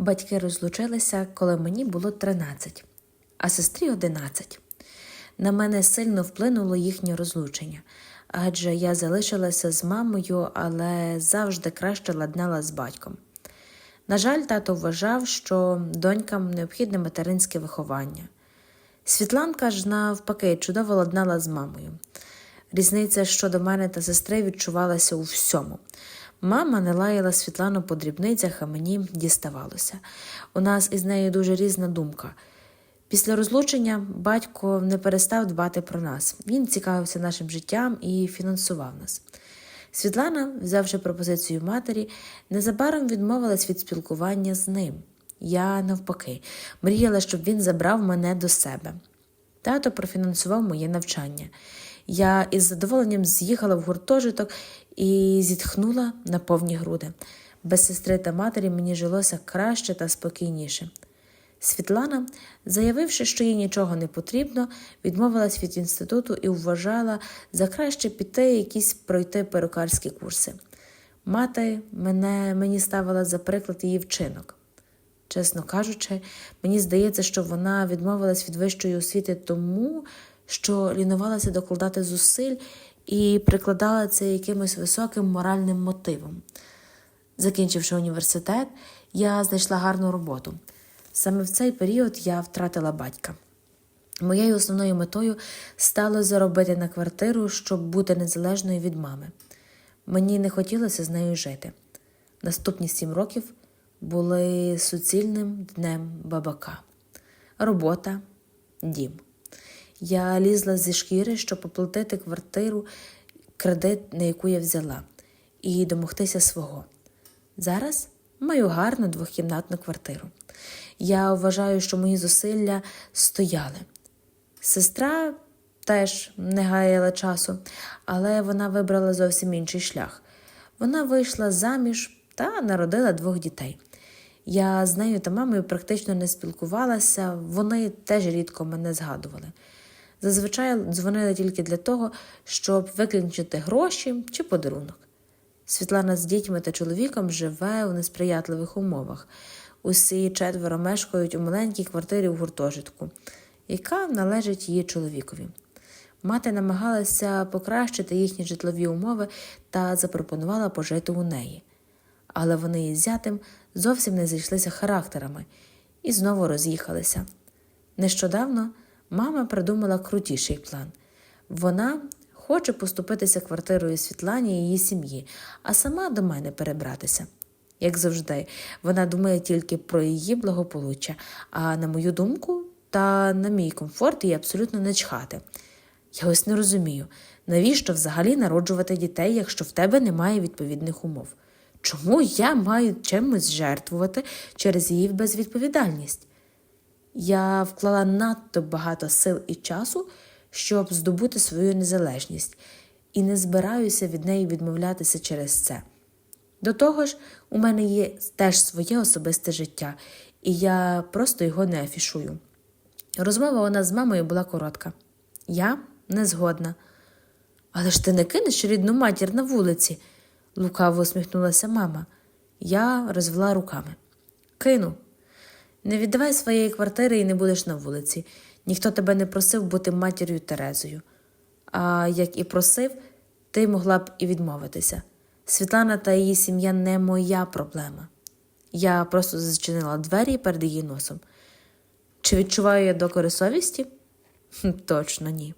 Батьки розлучилися, коли мені було 13, а сестрі 11. На мене сильно вплинуло їхнє розлучення, адже я залишилася з мамою, але завжди краще ладнала з батьком. На жаль, тато вважав, що донькам необхідне материнське виховання. Світланка ж навпаки чудово ладнала з мамою. Різниця щодо мене та сестри відчувалася у всьому. Мама не лаяла Світлану по дрібницях, а мені діставалося. У нас із нею дуже різна думка. Після розлучення батько не перестав дбати про нас. Він цікавився нашим життям і фінансував нас. Світлана, взявши пропозицію матері, незабаром відмовилась від спілкування з ним. Я, навпаки, мріяла, щоб він забрав мене до себе. Тато профінансував моє навчання. Я із задоволенням з'їхала в гуртожиток і зітхнула на повні груди. Без сестри та матері мені жилося краще та спокійніше. Світлана, заявивши, що їй нічого не потрібно, відмовилась від інституту і вважала за краще піти якісь пройти перукарські курси. Мати мене, мені ставила за приклад її вчинок. Чесно кажучи, мені здається, що вона відмовилась від вищої освіти тому, що лінувалася докладати зусиль і прикладала це якимось високим моральним мотивом. Закінчивши університет, я знайшла гарну роботу. Саме в цей період я втратила батька. Моєю основною метою стало заробити на квартиру, щоб бути незалежною від мами. Мені не хотілося з нею жити. Наступні сім років були суцільним днем бабака. Робота, дім. Я лізла зі шкіри, щоб оплатити квартиру, кредит, на яку я взяла, і домогтися свого. Зараз маю гарну двохкімнатну квартиру. Я вважаю, що мої зусилля стояли. Сестра теж не гаяла часу, але вона вибрала зовсім інший шлях. Вона вийшла заміж та народила двох дітей. Я з нею та мамою практично не спілкувалася, вони теж рідко мене згадували. Зазвичай дзвонили тільки для того, щоб виклінчити гроші чи подарунок. Світлана з дітьми та чоловіком живе у несприятливих умовах. Усі четверо мешкають у маленькій квартирі в гуртожитку, яка належить її чоловікові. Мати намагалася покращити їхні житлові умови та запропонувала пожити у неї. Але вони із зятем зовсім не зійшлися характерами і знову роз'їхалися. Нещодавно мама придумала крутіший план. Вона хоче поступитися квартирою Світлані і її сім'ї, а сама до мене перебратися. Як завжди, вона думає тільки про її благополуччя, а на мою думку та на мій комфорт їй абсолютно не чхати. Я ось не розумію, навіщо взагалі народжувати дітей, якщо в тебе немає відповідних умов? Чому я маю чимось жертвувати через її безвідповідальність? Я вклала надто багато сил і часу, щоб здобути свою незалежність, і не збираюся від неї відмовлятися через це. До того ж, у мене є теж своє особисте життя, і я просто його не афішую. Розмова нас з мамою була коротка. Я не згодна. Але ж ти не кинеш рідну матір на вулиці, лукаво усміхнулася мама. Я розвела руками. Кину. Не віддавай своєї квартири і не будеш на вулиці. Ніхто тебе не просив бути матір'ю Терезою. А як і просив, ти могла б і відмовитися. Світлана та її сім'я не моя проблема. Я просто зачинила двері перед її носом. Чи відчуваю я докори совісті? Точно ні.